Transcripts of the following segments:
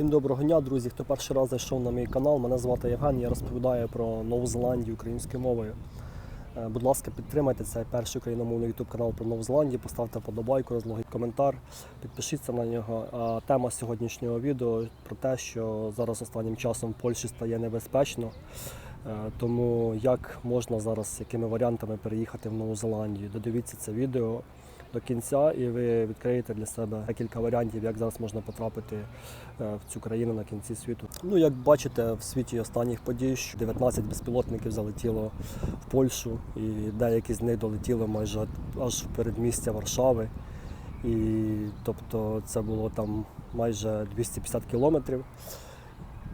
Всім доброго дня, друзі. Хто перший раз зайшов на мій канал, мене звати Євген. Я розповідаю про Нову Зеландію українською мовою. Е, Будь ласка, підтримайте цей перший україномовний YouTube канал про Нову Зеландію, поставте вподобайку, розлогіть коментар, підпишіться на нього. А тема сьогоднішнього відео про те, що зараз останнім часом в Польщі стає небезпечно. Е, Тому як можна зараз, якими варіантами переїхати в Нову Зеландію? Додивіться це відео до кінця, і ви відкриєте для себе декілька варіантів, як зараз можна потрапити е, в цю країну на кінці світу. Ну, як бачите, в світі останніх подій що 19 безпілотників залетіло в Польщу, і деякі з них долетіли майже аж в передмістя Варшави. І тобто це було там майже 250 кілометрів.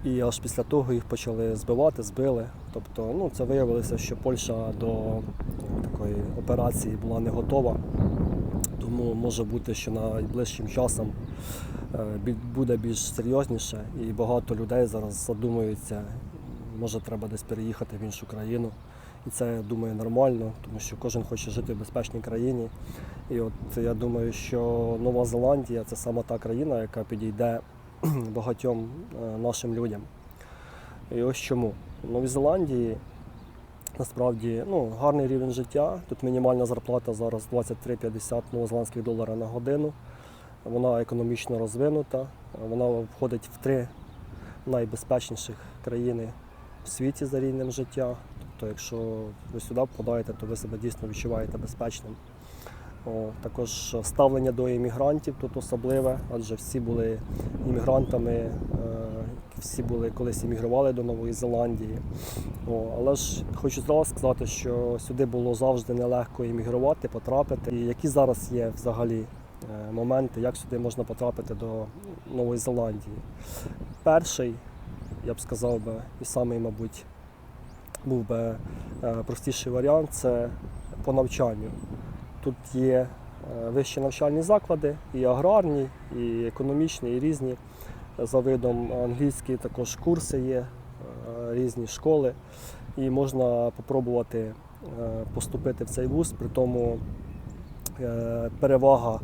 І аж після того їх почали збивати, збили. Тобто, ну, це виявилося, що Польща до такої операції була не готова. Тому може бути, що найближчим часом е, буде більш серйозніше, і багато людей зараз задумуються, може треба десь переїхати в іншу країну. І це, я думаю, нормально, тому що кожен хоче жити в безпечній країні. І от я думаю, що Нова Зеландія це саме та країна, яка підійде багатьом е, нашим людям. І ось чому. В Новій Зеландії насправді ну, гарний рівень життя. Тут мінімальна зарплата зараз 23,50 новозеландських доларів на годину. Вона економічно розвинута, вона входить в три найбезпечніших країни в світі за рівнем життя. Тобто, якщо ви сюди попадаєте, то ви себе дійсно відчуваєте безпечним. О, також ставлення до іммігрантів тут особливе, адже всі були іммігрантами, е, всі були колись іммігрували до Нової Зеландії. О, але ж хочу зразу сказати, що сюди було завжди нелегко іммігрувати, потрапити. І які зараз є взагалі е, моменти, як сюди можна потрапити до Нової Зеландії. Перший, я б сказав би, і самий, мабуть, був би е, простіший варіант це по навчанню. Тут є е, вищі навчальні заклади, і аграрні, і економічні, і різні. За видом англійські також курси є, е, різні школи. І можна спробувати е, поступити в цей вуз. При тому е, перевага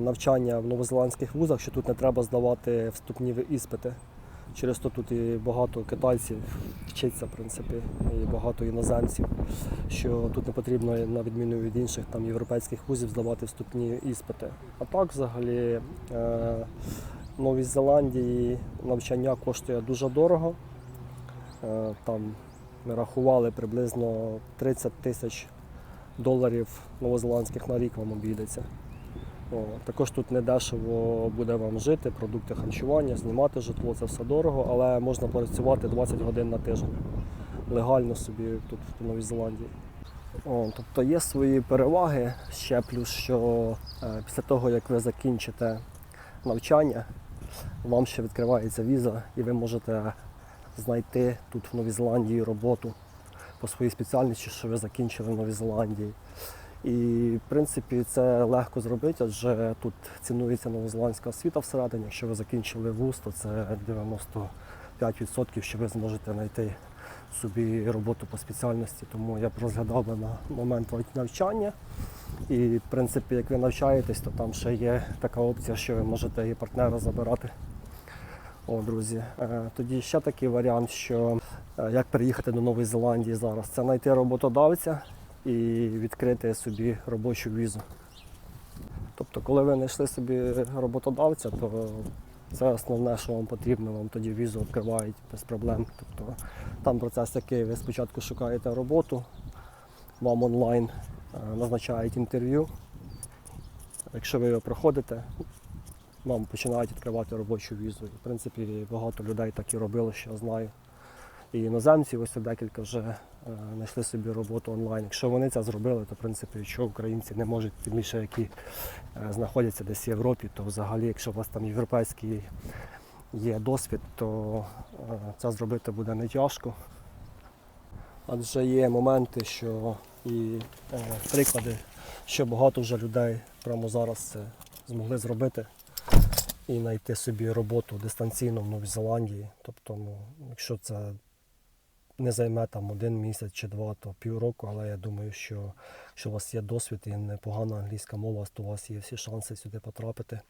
навчання в новозеландських вузах, що тут не треба здавати вступні іспити. Через то тут і багато китайців вчиться, в принципі, і багато іноземців, що тут не потрібно, на відміну від інших там, європейських вузів, здавати вступні іспити. А так, взагалі, в Новій Зеландії навчання коштує дуже дорого. Е, Там ми рахували приблизно 30 тисяч доларів новозеландських на рік вам обійдеться. Також тут не дешево буде вам жити, продукти харчування, знімати житло, це все дорого, але можна працювати 20 годин на тиждень легально собі тут в Новій Зеландії. О, тобто є свої переваги ще плюс, що е, після того, як ви закінчите навчання, вам ще відкривається віза і ви можете знайти тут в Новій Зеландії роботу по своїй спеціальності, що ви закінчили в Новій Зеландії. І в принципі це легко зробити, адже тут цінується новозеландська освіта всередині. Якщо ви закінчили вуз, то це 95%, що ви зможете знайти собі роботу по спеціальності. Тому я б розглядав би на момент навчання. І в принципі, як ви навчаєтесь, то там ще є така опція, що ви можете і партнера забирати. О, друзі, Е, тоді ще такий варіант, що е, як переїхати до Нової Зеландії зараз, це знайти роботодавця і відкрити собі робочу візу. Тобто, коли ви знайшли собі роботодавця, то це основне, що вам потрібно, вам тоді візу відкривають без проблем. Тобто там процес такий, ви спочатку шукаєте роботу, вам онлайн е, назначають інтерв'ю. Якщо ви його проходите, вам починають відкривати робочу візу. В принципі, багато людей так і робили, що я знаю. І іноземці ось декілька вже е, знайшли собі роботу онлайн. Якщо вони це зробили, то в принципі, що українці не можуть, тим більше які е, знаходяться десь в Європі, то взагалі, якщо у вас там європейський є досвід, то е, це зробити буде не тяжко. Адже є моменти, що і приклади, що багато вже людей прямо зараз це змогли зробити і знайти собі роботу дистанційно в Новій Зеландії. Тобто, ну, якщо це не займе там один місяць чи два, то півроку, але я думаю, що якщо у вас є досвід і непогана англійська мова, то у вас є всі шанси сюди потрапити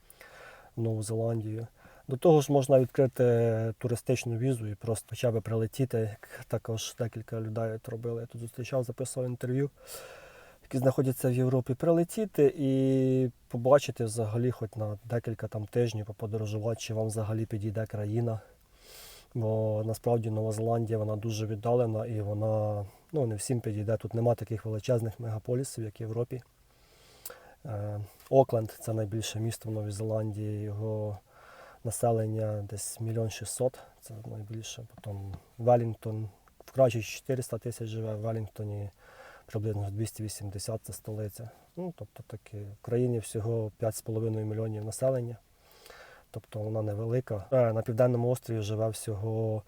в Нову Зеландію. До того ж можна відкрити туристичну візу і просто хоча б прилетіти, як також декілька людей робили. Я тут зустрічав, записував інтерв'ю, які знаходяться в Європі, прилетіти і побачити взагалі хоч на декілька там тижнів, поподорожувати, чи вам взагалі підійде країна. Бо насправді Нова Зеландія вона дуже віддалена і вона ну, не всім підійде. Тут нема таких величезних мегаполісів, як в Європі. Е, Окленд це найбільше місто в Новій Зеландії. Його населення десь мільйон шістсот, це найбільше. Потім Велінгтон, в Крачі 400 тисяч живе, в Велінгтоні приблизно 280 це столиця. Ну, тобто таки, в країні всього 5,5 мільйонів населення. Тобто вона невелика. Е, На південному острові живе всього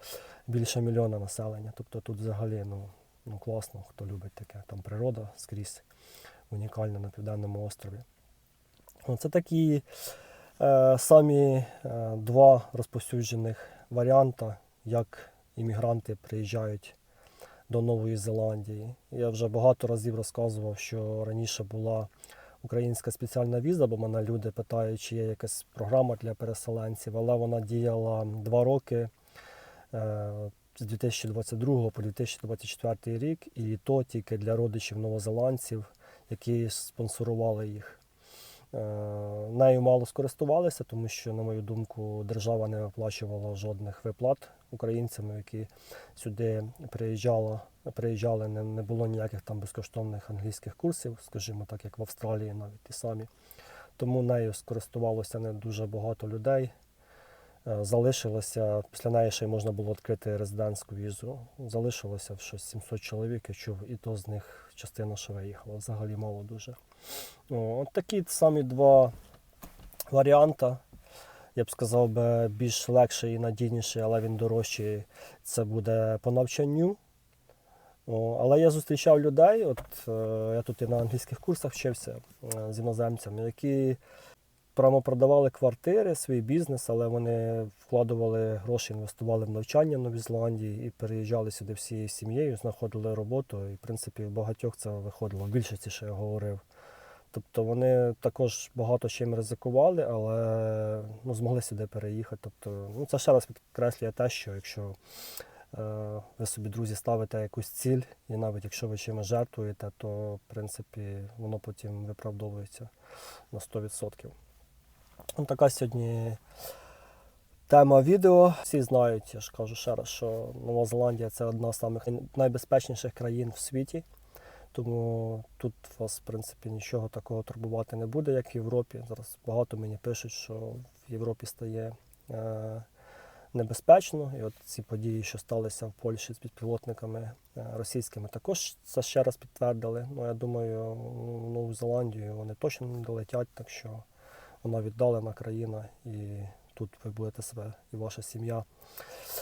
більше мільйона населення. Тобто тут взагалі ну, ну класно, хто любить таке. Там природа скрізь унікальна на південному острові. Це такі е, самі е, два розповсюджених варіанти, як іммігранти приїжджають до Нової Зеландії. Я вже багато разів розказував, що раніше була українська спеціальна віза, бо мене люди питають, чи є якась програма для переселенців, але вона діяла два роки е, з 2022 по 2024 рік, і то тільки для родичів новозеландців, які спонсорували їх. Е, Нею мало скористувалися, тому що, на мою думку, держава не виплачувала жодних виплат українцям, які сюди приїжджали. Приїжджали, не, не було ніяких там безкоштовних англійських курсів, скажімо так, як в Австралії, навіть ті самі. Тому нею скористувалося не дуже багато людей. Е, Залишилося, після неї ще й можна було відкрити резидентську візу. Залишилося щось 700 чоловік, я чув, і то з них частина ще виїхала. Взагалі мало дуже. О, От такі самі два варіанти. Я б сказав, би, більш легший і надійніший, але він дорожчий. Це буде по навчанню. Але я зустрічав людей, от е, я тут і на англійських курсах вчився е, з іноземцями, які прямо продавали квартири, свій бізнес, але вони вкладували гроші, інвестували в навчання в Новій Зеландії і переїжджали сюди всією сім'єю, знаходили роботу. І, в принципі, в багатьох це виходило в більшості, що я говорив. Тобто вони також багато чим ризикували, але ну, змогли сюди переїхати. Тобто, ну, це ще раз підкреслює те, що якщо е, ви собі, друзі, ставите якусь ціль, і навіть якщо ви чимось жертвуєте, то в принципі воно потім виправдовується на 100%. Ну, така сьогодні тема відео. Всі знають, я ж кажу ще раз, що Нова Зеландія це одна з самих найбезпечніших країн в світі. Тому тут вас, в принципі, нічого такого турбувати не буде, як в Європі. Зараз багато мені пишуть, що в Європі стає е, небезпечно. І от ці події, що сталися в Польщі з безпілотниками е, російськими, також це ще раз підтвердили. Ну, я думаю, в Нову Зеландію вони точно не долетять, так що вона віддалена країна, і тут ви будете себе і ваша сім'я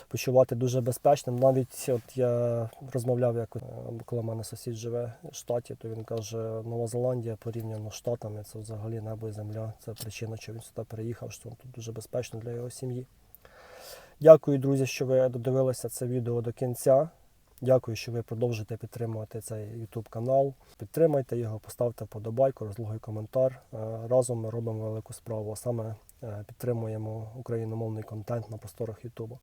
почувати дуже безпечним. Навіть от я розмовляв, як е, коли в мене сусід живе в штаті, то він каже, Нова Зеландія порівняно з штатами, це взагалі небо і земля. Це причина, що він сюди переїхав, що тут дуже безпечно для його сім'ї. Дякую, друзі, що ви додивилися це відео до кінця. Дякую, що ви продовжуєте підтримувати цей YouTube канал. Підтримайте його, поставте вподобайку, розлогий коментар. Е, Разом ми робимо велику справу, а саме підтримуємо україномовний контент на просторах YouTube.